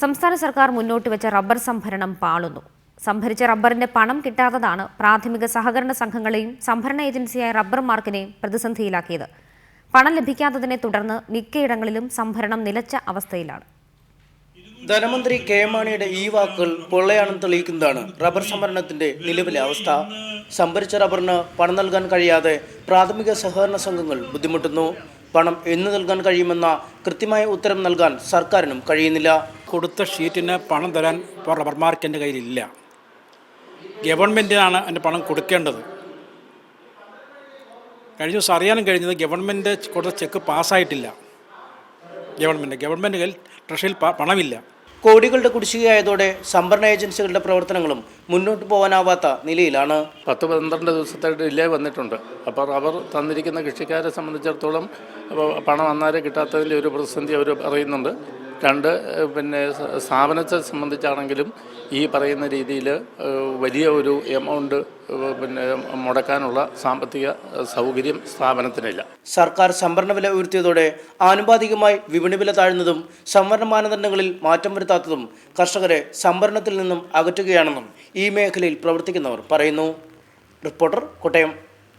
സംസ്ഥാന സർക്കാർ മുന്നോട്ട് വെച്ച റബ്ബർ സംഭരണം പാളുന്നു. സംഭരിച്ച റബ്ബറിന്റെ പണം കിട്ടാത്തതാണ് പ്രാഥമിക സഹകരണ സംഘങ്ങളെയും സംഭരണ ഏജൻസിയായ റബ്ബർ മാർക്കിനെയും പ്രതിസന്ധിയിലാക്കിയത്. പണം ലഭിക്കാത്തതിനെ തുടർന്ന് മിക്കയിടങ്ങളിലും സംഭരണം നിലച്ച അവസ്ഥയിലാണ്. ധനമന്ത്രി കെ മാണിയുടെ ഈ വാക്കുകൾ പൊള്ളയാണെന്ന് തെളിയിക്കുന്നതാണ് റബ്ബർ സംഭരണത്തിന്റെ നിലവിലെ അവസ്ഥ. സംഭരിച്ച റബ്ബറിന് പണം നൽകാൻ കഴിയാതെ പ്രാഥമിക സഹകരണ സംഘങ്ങൾ ബുദ്ധിമുട്ടുന്നു. പണം എന്ന് നൽകാൻ കഴിയുമെന്ന കൃത്യമായ ഉത്തരം നൽകാൻ സർക്കാരിനും കഴിയുന്നില്ല. കൊടുത്ത ഷീറ്റിന് പണം തരാൻ ഇപ്പോൾ റബ്ബർ മാർക്ക് എന്റെ കയ്യിലില്ല. ഗവൺമെന്റിനാണ് എന്റെ പണം കൊടുക്കേണ്ടത്. കഴിഞ്ഞ ദിവസം അറിയാനും കഴിഞ്ഞത് ഗവൺമെന്റ് കൊടുത്ത ചെക്ക് പാസ്സായിട്ടില്ല. ഗവൺമെന്റ് ഗവൺമെന്റ് കയ്യിൽ ട്രഷറിയിൽ പണമില്ല. കോടികളുടെ കുടിശ്ശികയായതോടെ സംഭരണ ഏജൻസികളുടെ പ്രവർത്തനങ്ങളും മുന്നോട്ട് പോകാനാവാത്ത നിലയിലാണ്. പത്ത് പന്ത്രണ്ട് ദിവസത്തെ ഡിലേ വന്നിട്ടുണ്ട്. അപ്പോൾ റബ്ബർ തന്നിരിക്കുന്ന കൃഷിക്കാരെ സംബന്ധിച്ചിടത്തോളം പണം അന്നേരം കിട്ടാത്തതിന്റെ ഒരു പ്രതിസന്ധി അവർ പറയുന്നുണ്ട് രണ്ട് പിന്നെ സ്ഥാപനത്തെ സംബന്ധിച്ചാണെങ്കിലും ഈ പറയുന്ന രീതിയിൽ വലിയ ഒരു എമൗണ്ട് പിന്നെ മുടക്കാനുള്ള സാമ്പത്തിക സൗകര്യം സ്ഥാപനത്തിനില്ല. സർക്കാർ സംവരണ വില ഉയർത്തിയതോടെ ആനുപാതികമായി വിപണി വില താഴ്ന്നതും സംവരണ മാനദണ്ഡങ്ങളിൽ മാറ്റം വരുത്താത്തതും കർഷകരെ സംവരണത്തിൽ നിന്നും അകറ്റുകയാണെന്നും ഈ മേഖലയിൽ പ്രവർത്തിക്കുന്നവർ പറയുന്നു. റിപ്പോർട്ടർ കോട്ടയം.